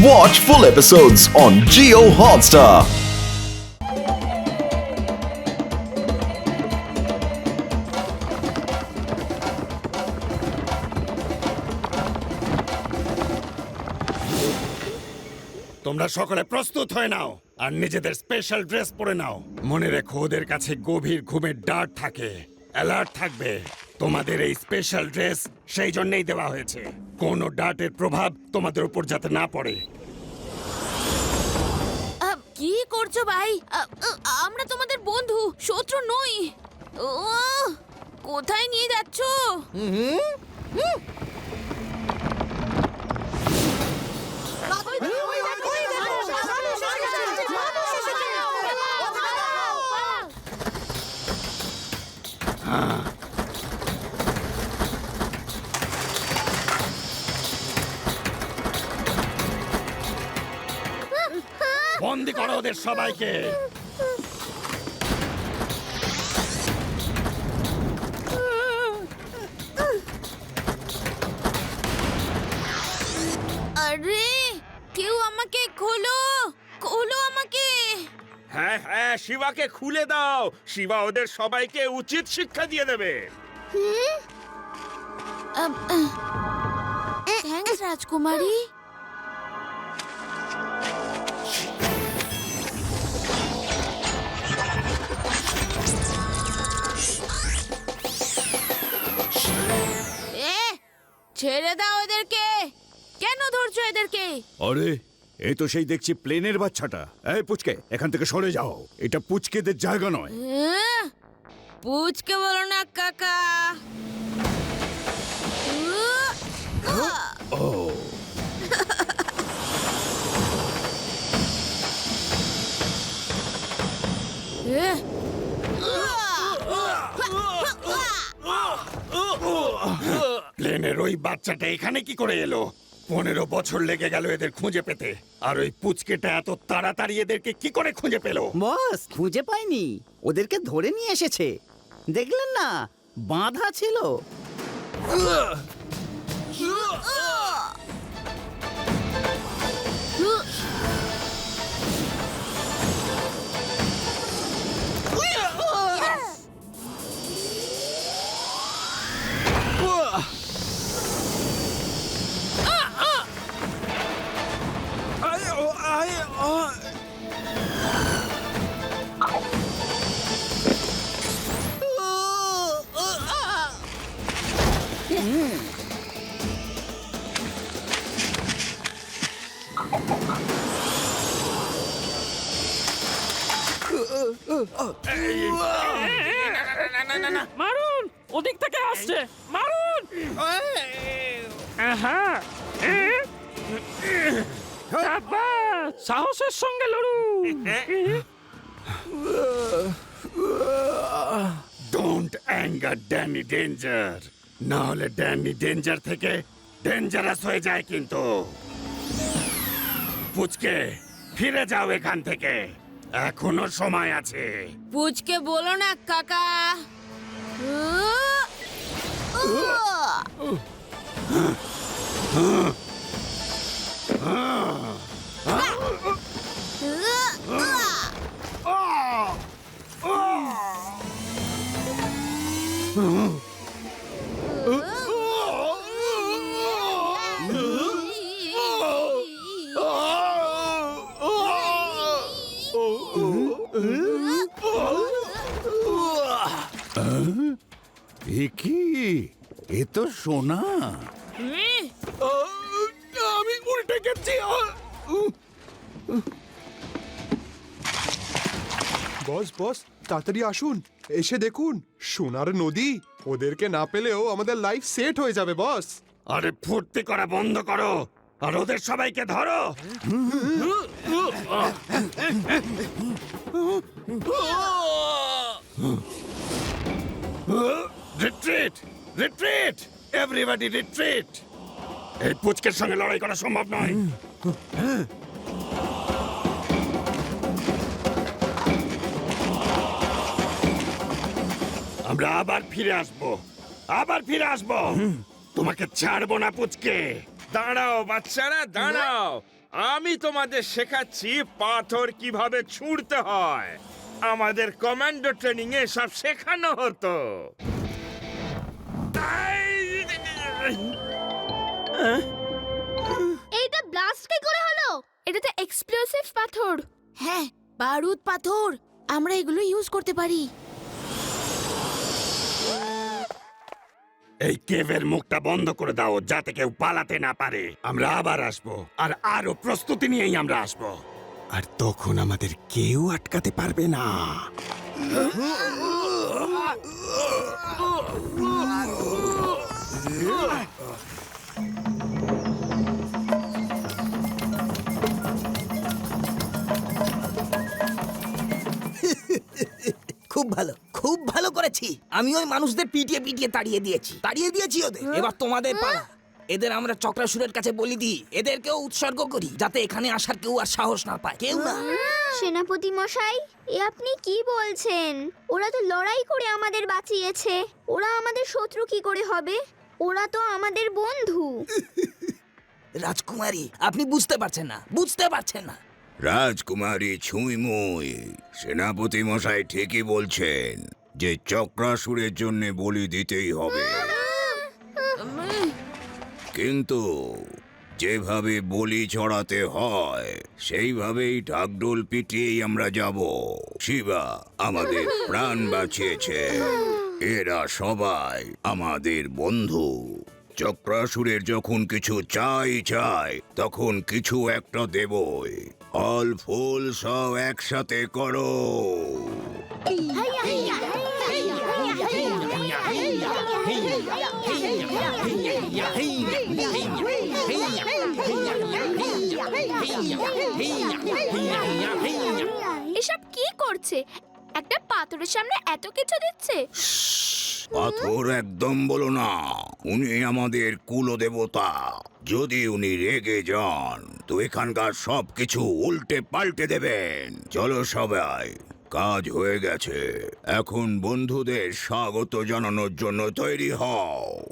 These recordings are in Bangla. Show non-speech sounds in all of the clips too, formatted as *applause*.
Watch full episodes on Geo Hotstar. তোমরা সকলে প্রস্তুত হয়ে নাও আর নিজেদের স্পেশাল ড্রেস পরে নাও মনে রেখো ওদের কাছে গভীর ঘুমের ডার্ট থাকে অ্যালার্ট থাকবে তোমাদের এই স্পেশাল ড্রেস সেই জন্যই দেওয়া হয়েছে। কোনো ডাটের প্রভাব তোমাদের উপর যাতে না পড়ে। কি করছ ভাই? আমরা তোমাদের বন্ধু শত্রু নই। ও কোথায় নিয়ে যাচ্ছ? বন্দি করো ওদের সবাইকে। আরে কেউ আমাকে খোলো খোলো আমাকে। হ্যাঁ হ্যাঁ শিবাকে খুলে দাও। শিবা ওদের সবাইকে উচিত শিক্ষা দিয়ে দেবে। থ্যাঙ্কস রাজকুমারী। ছেড়ে দাও এদেরকে। কেন ধরছো এদেরকে? আরে এই তো সেই দেখছি প্লেনের বাচ্চাটা। এই পুচকে এখান থেকে সরে যাও। এটা পুচকেদের জায়গা নয়। আহ, পুচকে বলো না কাকা। ও। এ, প্লেনের ওই বাচ্চাটা এখানে কি করে এলো? পনেরো বছর লেগে গেল এদের খুঁজে পেতে। আর ওই পুচকেটা এত তাড়াতাড়ি এদেরকে কি করে খুঁজে পেল? বস খুঁজে পাইনি। ওদেরকে ধরে নিয়ে এসেছে। দেখলেন না বাঁধা ছিল। মারুন ওদিক থেকে আসছে মারুন আহা এ? সাব্বাস, সাহসের সঙ্গে লড়ুন ডোন্ট অ্যাঙ্গার ড্যানি ডেঞ্জার না হলে ড্যানি ডেঞ্জার থেকে ডেঞ্জারাস হয়ে যায় কিন্তু। পুচকে ফিরে যাও এখান থেকে। এখনও সময় আছে। পুচকে বলো না কাকা। এ সোনা আমি উল্টে গেছি বস বস তাড়াতাড়ি আসুন এসে দেখুন সোনার নদী ওদেরকে না পেলেও আমাদের লাইফ সেট হয়ে যাবে বস। আরে ফুর্তি করা বন্ধ করো আর ওদের সবাইকে ধরো। Retreat retreat. এভরিবডি রিট্রিট এই পুচকের সঙ্গে লড়াই করা সম্ভব নয়। আমরা আবার ফিরে আসব। আবার ফিরে আসব। তোমাকে ছাড়বো না পুচকে। দাঁড়াও, বাচ্চারা, দাঁড়াও। আমি তোমাদের শেখাচ্ছি পাথর কীভাবে ছুঁড়তে হয়। আমাদের কমান্ডো ট্রেনিং এ সব শেখানো হতো। এইটা ব্লাস্ট কি করে হলো? এটা তো এক্সপ্লোসিভ পাথর। হ্যাঁ বারুদ পাথর। আমরা এগুলো ইউজ করতে পারি। এই কেভের মুখটা বন্ধ করে দাও যাতে কেউ পালাতে না পারে। আমরা আবার আসব আর আরও প্রস্তুতি নিয়েই আমরা আসব। আর তখন আমাদের কেউ আটকাতে পারবে না। খুব ভালো খুব ভালো করেছি। আমি ওই মানুষদের পিটিয়ে পিটিয়ে তাড়িয়ে দিয়েছি। তাড়িয়ে দিয়েছি ওদের। এবার তোমাদের পালা। এদের আমরা চক্রাসুরের কাছে বলি দিই। এদেরকেও উৎসর্গ করি যাতে এখানে আসার কেউ আর সাহস না পায়। কেউ না। সেনাপতি মশাই এ আপনি কি বলছেন? ওরা তো লড়াই করে আমাদের বাঁচিয়েছে। ওরা আমাদের শত্রু কি করে হবে? ওরা তো আমাদের বন্ধু। *laughs* রাজকুমারী আপনি বুঝতে পারছেন না। বুঝতে পারছেন না। রাজকুমারী ছুঁইমুই সেনাপতি মশাই ঠিকই বলছেন যে চক্রাসুরের জন্য বলি দিতেই হবে। কিন্তু যেভাবে বলি ছড়াতে হয়, সেইভাবেই ঢাকডোল পিটিয়েই আমরা যাব। শিবা আমাদের প্রাণ বাঁচিয়েছে। এরা সবাই আমাদের বন্ধু। চক্রাসুরের যখন কিছু চাই চাই, তখন কিছু একটা দেবই। ফল ফুল সব একসাথে করো। এসব কি করছে? একটা পাথরের সামনে এত কিছু দিচ্ছে? পাথর একদম বলো না উনি আমাদের কুলদেবতা। যদি উনি রেগে যান তো এখানকার সব কিছু উল্টে পাল্টে দেবেন। চলো সবাই কাজ হয়ে গেছে। এখন বন্ধুদের স্বাগত জানানোর জন্য তৈরি হও।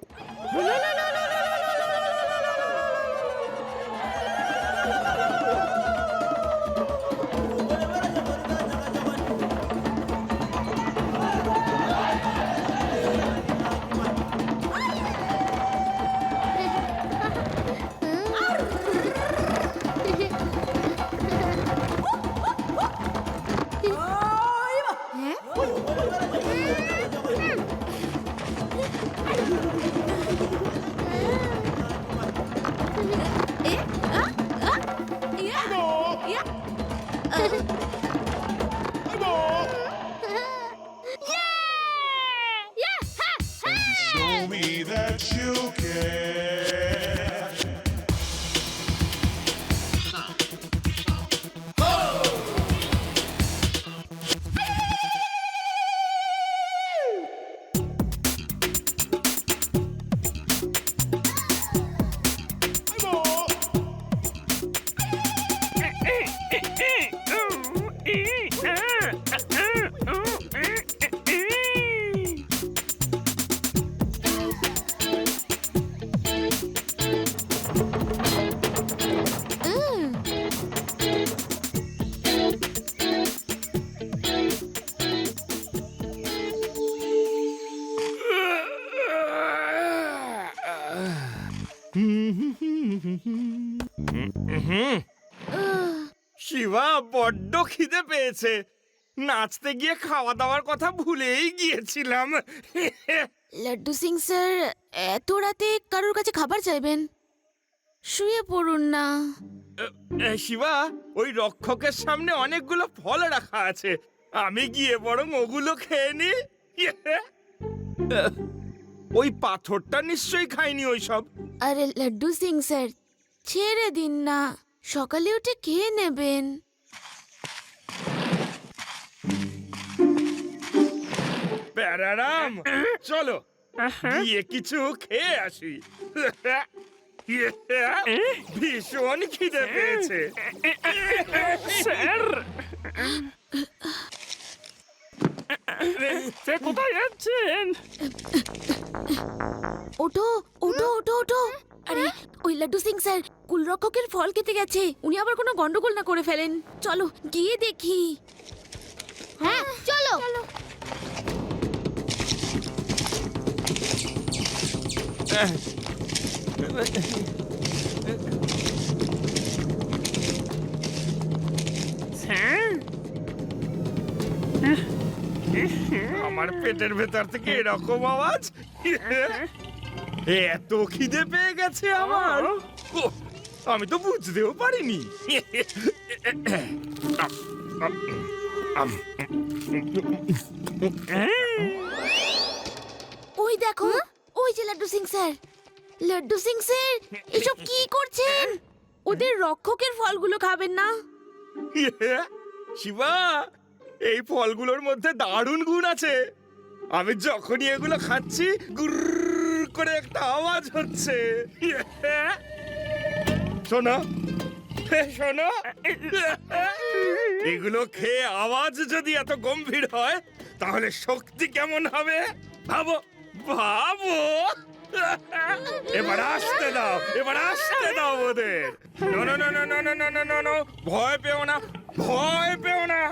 পেয়েছে নাচতে গিয়ে খাওয়া দাওয়ার কথা ভুলেই গিয়েছিলাম। লাড্ডু সিং স্যার এত রাতে কারোর কাছে খাবার চাইবেন? শুয়ে পড়ুন না। শিবা ওই রক্ষকের সামনে অনেকগুলো ফল রাখা আছে। আমি গিয়ে বরং ওগুলো খেয়ে নি। ওই পাথরটা নিশ্চয়ই খাইনি ওই সব আরে লাড্ডু সিং স্যার ছেড়ে দিন না। সকালে উঠে খেয়ে নেবেন। প্যারারাম চলো গিয়ে কিছু খেয়ে আসি। ভীষণ খিদে পেয়েছে। স্যার। সে কোথায় যাচ্ছেন? ওঠো ওঠো ওঠো ওঠো। আরে ওই লাড্ডু সিং স্যার কুলরক্ষকের ফল খেতে গেছে। উনি আবার কোনো গন্ডগোল না করে ফেলেন। চলো গিয়ে দেখি। হ্যাঁ চলো। স্যার আমার পেটের ভেতর থেকে এরকম আওয়াজ? এত খিদে পেয়ে গেছে আমার। আমি তো বুঝতেও পারিনি। ওই দেখো? যে লাড্ডু সিং স্যার। লাড্ডু সিং স্যার এসব কি *laughs* করছেন? ওদের রক্ষকের ফলগুলো খাবেন না। *laughs* শিবা এই ফলগুলোর মধ্যে দারুণ গুণ আছে। আমি যখনই এগুলো খাচ্ছি গুর করে একটা আওয়াজ হচ্ছে। *laughs* শোনো শোনো। এগুলো খেয়ে আওয়াজ যদি এত গম্ভীর হয় তাহলে শক্তি কেমন হবে? ভাবো। ভাবো এবার আসতে দাও, এবার আসতে দাও ওদের। ভয় পেও না, ভয় পেও না।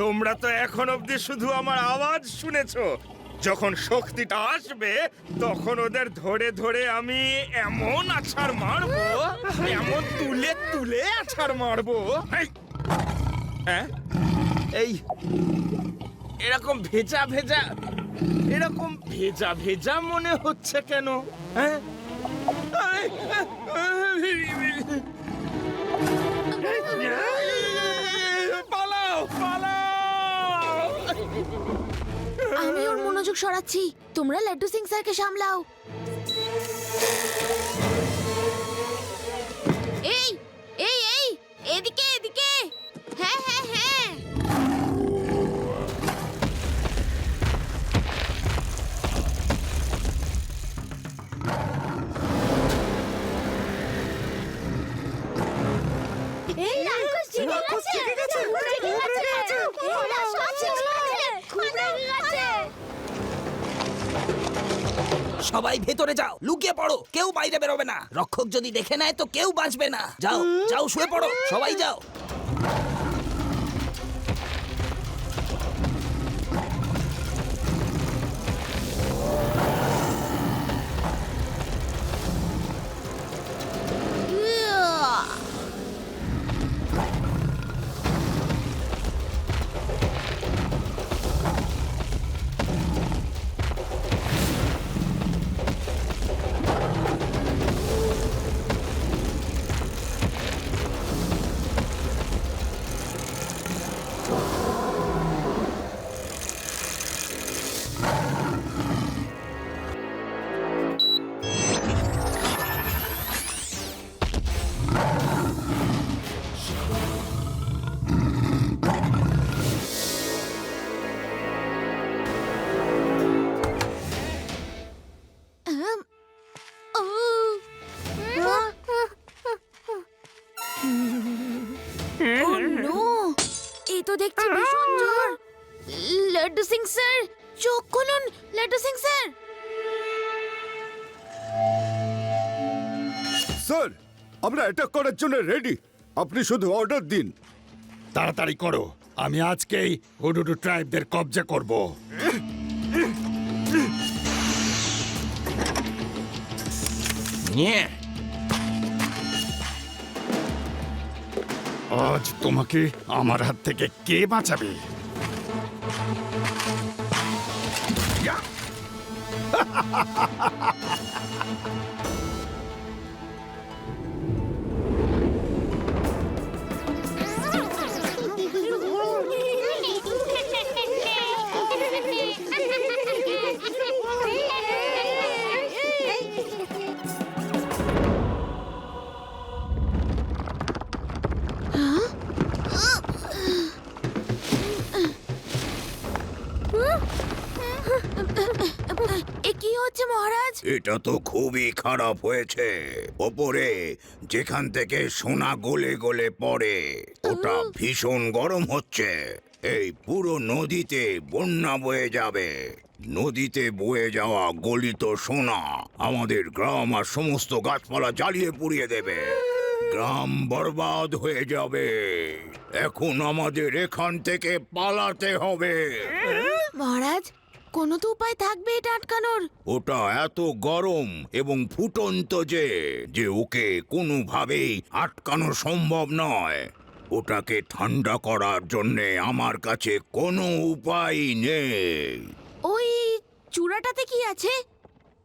তোমরা তো এখন অবধি শুধু আমার আওয়াজ শুনেছো। যখন শক্তিটা আসবে, তখন ওদের ধরে ধরে আমি এমন আছাড় মারবো, এমন তুলে তুলে আছাড় মারবো। হ্যাঁ? এই এরকম ভেজা ভেজা, এরকম ভেজা ভেজা মনে হচ্ছে কেন? হ্যাঁ? আমি ওর মনোযোগ সরাচ্ছি। তোমরা লাড্ডু সিং স্যারকে সামলাও। সবাই ভেতরে যাও, লুকিয়ে পড়ো, কেউ বাইরে বেরোবে না। রক্ষক যদি দেখে নেয় তো কেউ বাঁচবে না। যাও যাও, শুয়ে পড়ো, সবাই যাও। অ্যাটাক করার জন্য রেডি আপনি শুধু অর্ডার দিন। তাড়াতাড়ি করো। আমি আজকেই হুডুডু ট্রাইবদের কবজা করব। নিয়ে। আজ তোমাকে আমার হাত থেকে কে বাঁচাবে? *laughs* কি হচ্ছে মহারাজ? এটা তো খুবই খারাপ হয়েছে। ওপরে যেখান থেকে সোনা গলে গলে পড়ে ওটা ভীষণ গরম হচ্ছে। এই পুরো নদীতে বন্যা বয়ে যাবে। নদীতে বয়ে যাওয়া গলিত সোনা আমাদের গ্রাম আর সমস্ত গাছপালা জ্বালিয়ে পুড়িয়ে দেবে। গ্রাম বরবাদ হয়ে যাবে। এখন আমাদের এখান থেকে পালাতে হবে। মহারাজ কোনো তো উপায় থাকবে এটা আটকানোর। ওটা এত গরম এবং ফুটন্ত যে যে ওকে কোনোভাবেই আটকানো সম্ভব নয়। ওটাকে ঠান্ডা করার জন্যে আমার কাছে কোনো উপায় নেই। ওই চূড়াটাতে কি আছে?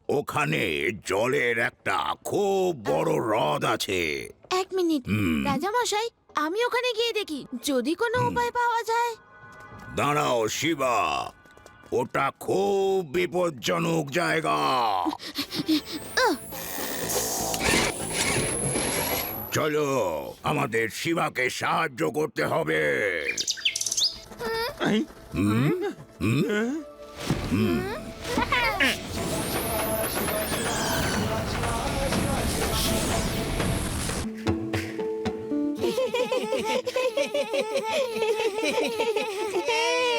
ওখানে জলের একটা খুব বড় হ্রদ আছে। এক মিনিট রাজা মশাই আমি ওখানে গিয়ে দেখি যদি কোনো উপায় পাওয়া যায়। দাঁড়াও শিবা। ওটা খুব বিপজ্জনক জায়গা। চলো আমাদের শিবাকে সাহায্য করতে হবে। পালিও *laughs*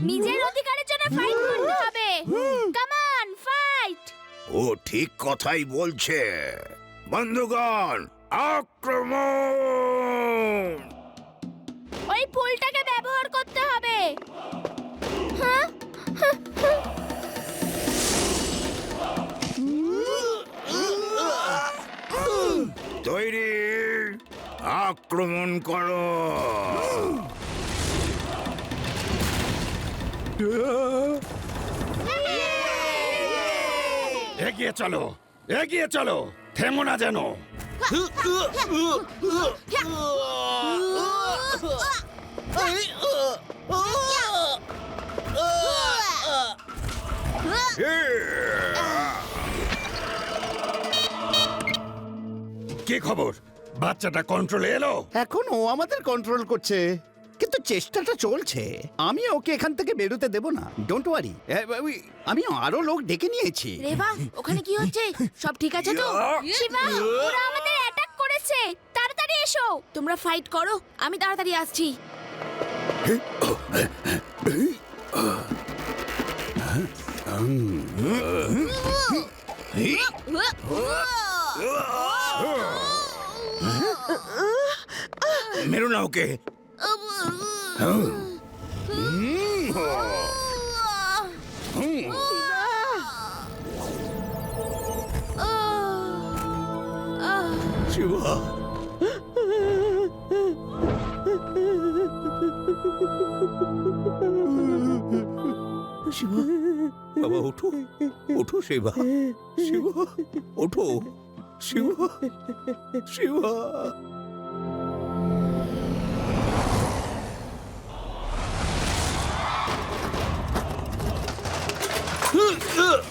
নিজের অধিকারের জন্য ফাইট করতে হবে। কামান ফাইট ও ঠিক কথাই বলছে। বন্ধুগণ আক্রমণ! ওই ফুলটাকে ব্যবহার করতে হবে। হ্যাঁ? তৈরি! আক্রমণ করো! এগিয়ে চলো এগিয়ে চলো, থেমো না যেন। কি খবর? বাচ্চাটা কন্ট্রোলে এলো? এখন ও আমাদের কন্ট্রোল করছে। কিন্তু চেষ্টাটা চলছে। আমি ওকে এখান থেকে বেরোতে দেব না। ডোন্ট ওয়ারি আমি আরও লোক ডেকে নিয়েছি। রেবা ওখানে কি হচ্ছে? সব ঠিক আছে তো? শিবা ওরা আমাদের অ্যাটাক করেছে। তাড়াতাড়ি এসো। তোমরা ফাইট করো। আমি তাড়াতাড়ি আসছি। মেরো না ওকে। শিবা শিবা বাবা ওঠো ওঠো শিবা শিবা ওঠো শিবা শিবা ん?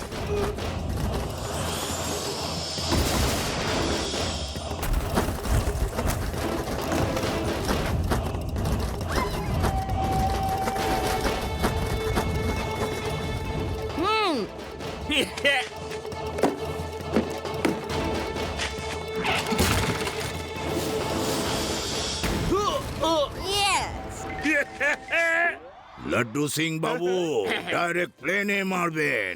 সিং বাবু, ডাইরেক্ট প্লেনে মারবেন।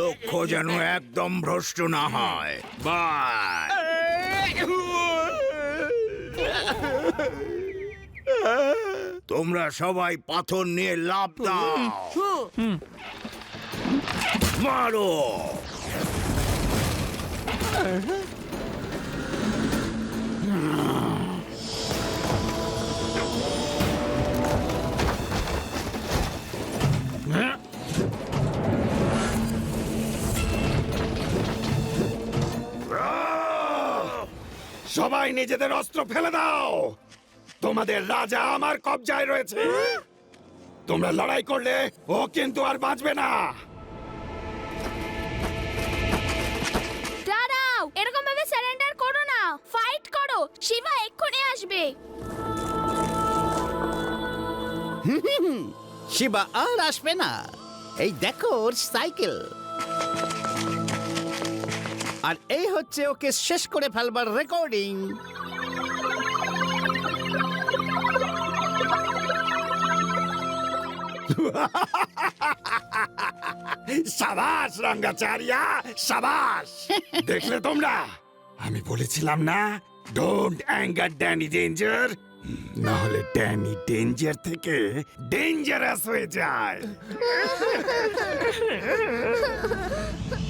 লক্ষ্য যেন একদম ভ্রষ্ট না হয়। বাই। তোমরা সবাই পাথর নিয়ে লাভ দাও। মারো। সবাই নিজেদের অস্ত্র ফেলে দাও তোমাদের রাজা আমার কবজায় রয়েছে তোমরা লড়াই করলে ও কিন্তু আর বাঁচবে না দাঁড়াও এরকম ভাবে সারেন্ডার করো না ফাইট করো শিবা এক্ষুনি আসবে শিবা আর আসবে না এই দেখো ওর সাইকেল আর এই হচ্ছে ওকে শেষ করে ফেলবার রেকর্ডিং *laughs* সাবাস রঙ্গাচারিয়া সাবাস। *laughs* দেখলে তোমরা? আমি বলেছিলাম না ডোন্ট অ্যাঙ্গার ড্যানি ডেঞ্জার না হলে ড্যানি ডেঞ্জার থেকে ডেঞ্জারাস হয়ে যায়। *laughs*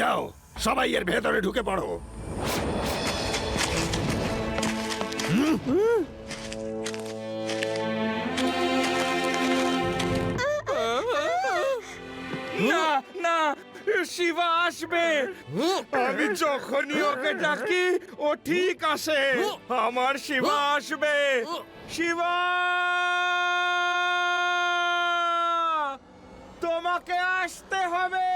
যাও, সবাই এর ভেতরে ঢুকে পড়ো। না না, শিবা আসবে। আমি যখনই ওকে ডাকি, ও ঠিক আসে। আমার শিবা আসবে। শিবা! তোমাকে আসতে হবে।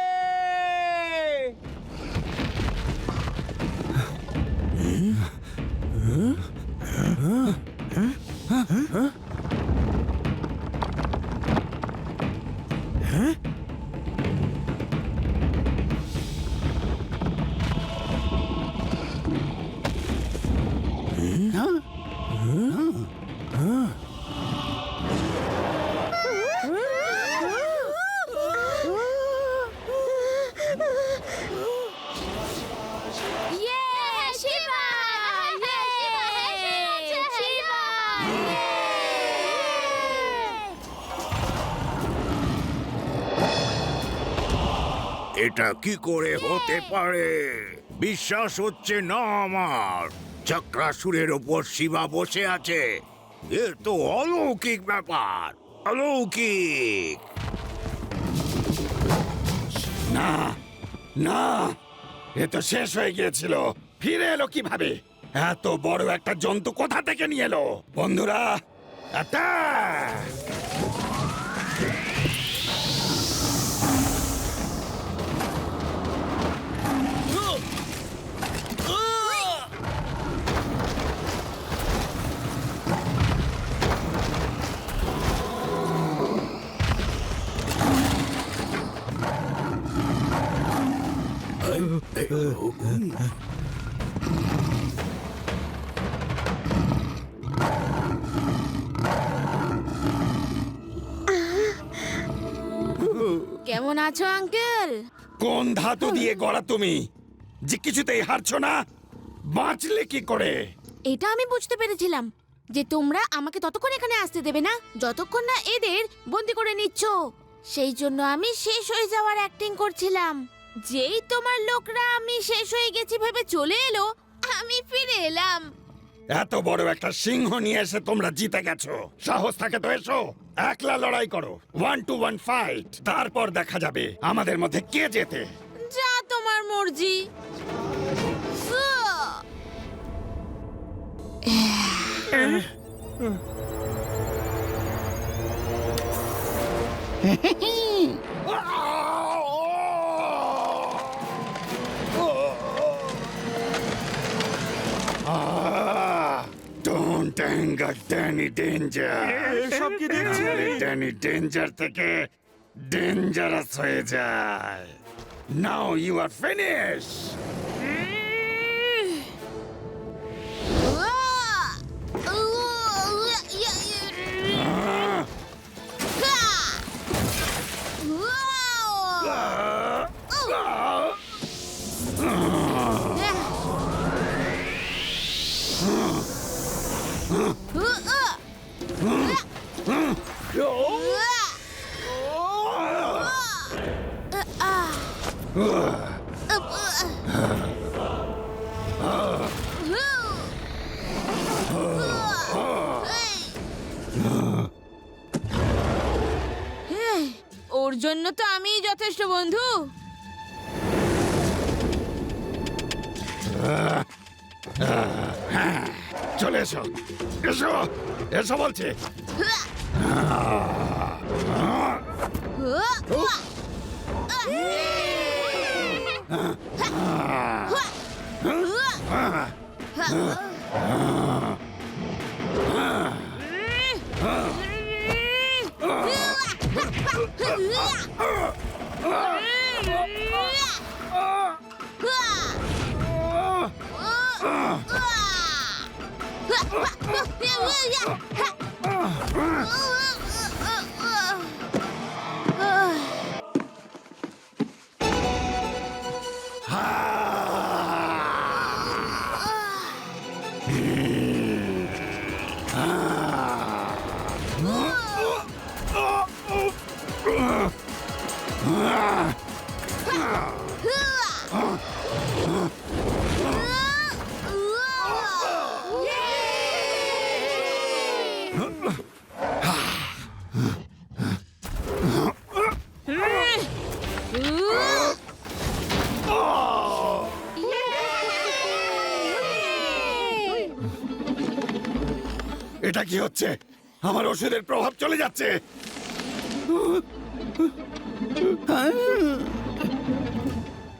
এটা কি করে হতে পারে? বিশ্বাস হচ্ছে না আমার। চক্রাসুরের ওপর শিবা বসে আছে। এ তো অলৌকিক ব্যাপার, অলৌকিক। না না, এ তো শেষ হয়ে গিয়েছিল। ফিরে এলো কীভাবে? এত বড় একটা জন্তু কোথা থেকে নিয়ে এলো? বন্ধুরা কেমন আছো আঙ্কেল? কোন ধাতু দিয়ে গড়া তুমি? যে কিছুতেই হারছো না বাঁচলে কি করে? এটা আমি বুঝতে পেরেছিলাম যে তোমরা আমাকে ততক্ষণ এখানে আসতে দেবে না যতক্ষণ না এদের বন্দি করে নিচ্ছ। সেই জন্য আমি শেষ হয়ে যাওয়ার অ্যাক্টিং করছিলাম। যেই তোমার লোকরা আমি শেষ হয়ে গেছি ভেবে চলে এলো আমি ফিরে এলাম। এত বড় একটা সিংহ নিয়ে এসে তোমরা জিতে গেছো। সাহস থাকে তো এসো। একলা লড়াই করো। ওয়ান টু ওয়ান ফাইট তারপর দেখা যাবে আমাদের মধ্যে কে জেতে। যা তোমার মর্জি। *laughs* ফু! ডোন্ট অ্যাঙ্গার ড্যানি ডেঞ্জার এসব কি দেখছি। ড্যানি ডেঞ্জার থেকে ডেঞ্জারাস হয়ে যায়। নাও ইউ আর ফিনিশ তোর জন্য তো আমিই যথেষ্ট বন্ধু। চলে এসো। এসো এসো বলছে। এটা কি হচ্ছে? আমার ওষুধের প্রভাব চলে যাচ্ছে।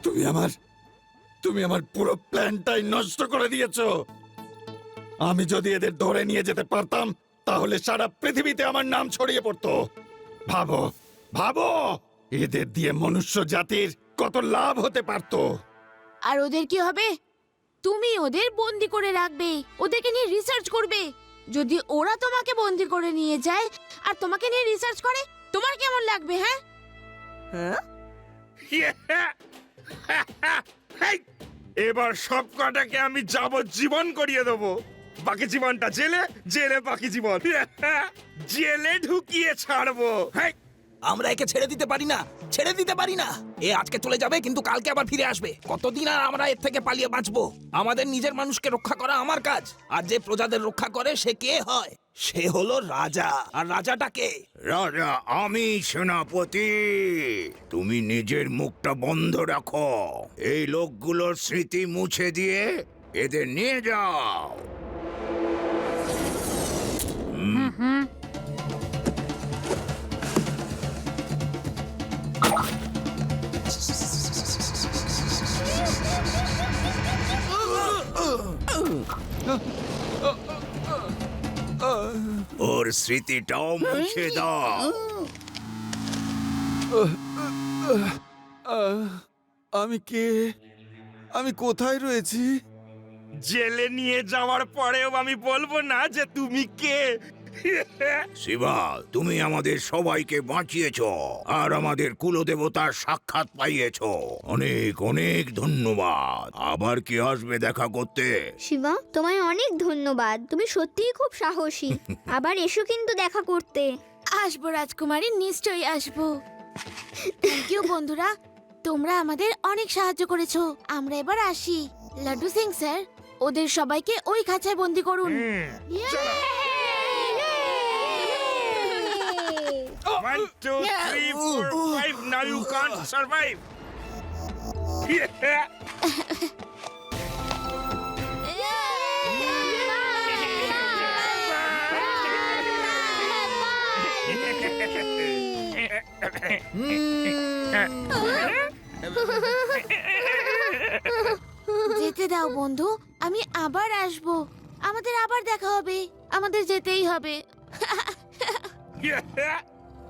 তুমি আমার তুমি আমার পুরো প্ল্যানটাই নষ্ট করে দিয়েছ। আমি যদি এদের ধরে নিয়ে যেতে পারতাম, তাহলে সারা পৃথিবীতে আমার নাম ছড়িয়ে পড়তো। ভাবো ভাবো, এদের দিয়ে মনুষ্য জাতির কত লাভ হতে পারতো। আর ওদের কি হবে? তুমি ওদের বন্দি করে রাখবে, ওদেরকে নিয়ে রিসার্চ করবে। যদি ওরা তোমাকে বন্দি করে নিয়ে যায় আর তোমাকে নিয়ে রিসার্চ করে তোমার কেমন লাগবে হ্যাঁ? হেই, এবার সব কটাকে আমি যাব জীবন করিয়ে দেবো। বাকি জীবনটা জেলে জেলে বাকি জীবন। *laughs* জেলে ঢুকিয়ে ছাড়বো। হেই, আমরা একে ছেড়ে দিতে পারি না ছেড়ে দিতে পারি না। এ আজকে চলে যাবে কিন্তু কালকে আবার ফিরে আসবে। কতদিন আর আমরা এর থেকে পালিয়ে বাঁচবো? আমাদের নিজের মানুষকে রক্ষা করা আমার কাজ। আর যে প্রজাদের রক্ষা করে সে কে হয়? সে হলো রাজা। আর রাজাটা কে? রাজা আমি সেনাপতি। তুমি নিজের মুখটা বন্ধ রাখো। এই লোকগুলোর স্মৃতি মুছে দিয়ে এদের নিয়ে যাও। ওর স্মৃতিটাও মুছে দাও। আমি কে? আমি কোথায় রয়েছি? জেলে নিয়ে যাওয়ার পরেও আমি বলব না যে তুমি কে। শিবা তুমি আমাদের সবাইকে বাঁচিয়েছ আর আমাদের কুলদেবতার সাক্ষাৎ পাইয়েছ। অনেক অনেক ধন্যবাদ। আবার কি আসবে দেখা করতে? শিবা তোমায় অনেক ধন্যবাদ। তুমি সত্যিই খুব সাহসী। *laughs* আবার এসো কিন্তু দেখা করতে। আসব রাজকুমারী নিশ্চয়ই আসব। থ্যাংক ইউ বন্ধুরা। তোমরা আমাদের অনেক সাহায্য করেছ। আমরা এবার আসি। লাড্ডু সিং স্যার ওদের সবাইকে ওই খাঁচায় বন্দি করুন। One two three four five now you can't survive যেতে দাও বন্ধু। আমি আবার আসব। আমাদের আবার দেখা হবে। আমাদের যেতেই হবে।